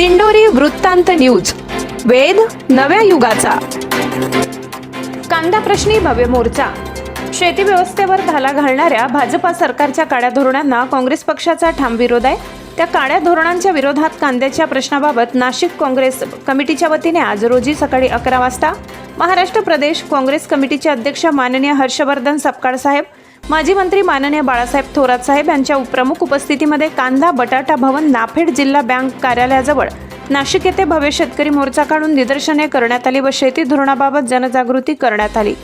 दिंडोरी वृत्तांत न्यूज. वेद नव्या युगाचा. कांदा प्रश्नी भव्य मोर्चा. शेती व्यवस्थेवर घाला घालणाऱ्या भाजपा सरकारच्या काळ्या धोरणांना काँग्रेस पक्षाचा ठाम विरोध आहे. त्या काळ्या धोरणांच्या विरोधात कांद्याच्या प्रश्नाबाबत नाशिक काँग्रेस कमिटीच्या वतीने आज रोजी सकाळी अकरा वाजता महाराष्ट्र प्रदेश काँग्रेस कमिटीचे अध्यक्ष माननीय हर्षवर्धन सपकाळ साहेब माजी मंत्री माननीय बाळासाहेब थोरात साहेब यांच्या प्रमुख उपस्थितीमध्ये कांदा बटाटा भवन नाफेड जिल्हा बँक कार्यालयाजवळ नाशिक येथे भव्य शेतकरी मोर्चा काढून निदर्शने करण्यात आली व शेती धोरणाबाबत जनजागृती करण्यात आली.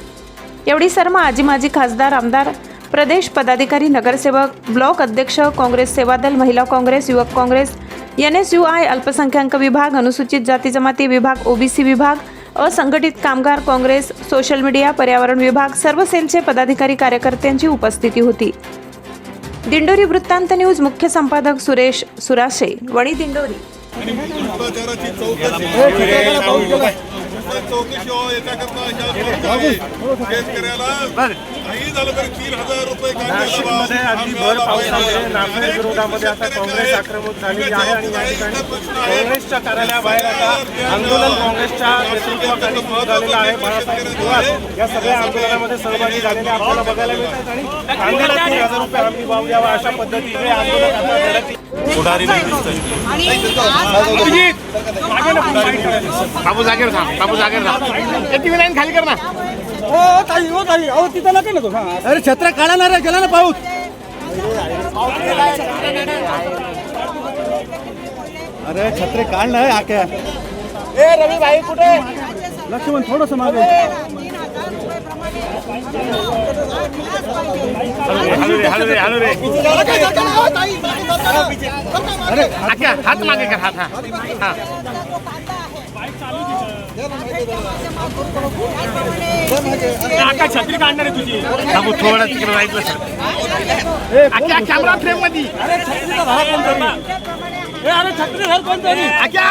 एवढी सर्व आजी माजी खासदार आमदार प्रदेश पदाधिकारी नगरसेवक ब्लॉक अध्यक्ष काँग्रेस सेवादल महिला काँग्रेस युवक Congress N S U I अल्पसंख्याक विभाग अनुसूचित जाती जमाती विभाग ओबीसी विभाग असंघटित कामगार काँग्रेस सोशल मीडिया पर्यावरण विभाग सर्व सेलचे पदाधिकारी कार्यकर्त्यांची उपस्थिती होती. दिंडोरी वृत्तांत न्यूज मुख्य संपादक सुरेश सुराशे वणी दिंडोरी. चौकशी. काही झालं तरी तीन हजार रुपये नाशिकमध्ये अगदी भर पावसामध्ये नाफेड विरोधामध्ये आता काँग्रेस आक्रमक झालेली आहे आणि या ठिकाणी काँग्रेसच्या कार्यालयाबाहेर आता आंदोलन काँग्रेसच्या नेतृत्वाखाली सुरू झालेलं आहे. बाळासाहेब थोरात या सगळ्या आंदोलनामध्ये सहभागी झालेले आपल्याला बघायला मिळत आहेत आणि कांद्याला तीन हजार रुपये हमी भाव द्यावा अशा पद्धतीने आंदोलन आता धडकले पुढारी नाही बाबू जागेवर थांब बाबू थांब. लाईन खाली कर ना. हो ताई हो ताई. अहो तिथं नका ना तो अरे छत्र काढा ना रे गेला ना पाऊस. अरे छत्रे काढ ना आक्या ए रवी भाई कुठे? लक्ष्मण थोडस मागे. हलू रे हलू रे हलू रे आख्या हात मागे कर हात. हा. आता छत्री काढणार आहे तुझी. बाबू थोडं तिकडे राहिलं सर. आख्या कॅमेरा फ्रेममध्ये अरे छत्री धर कोणतरी? आख्या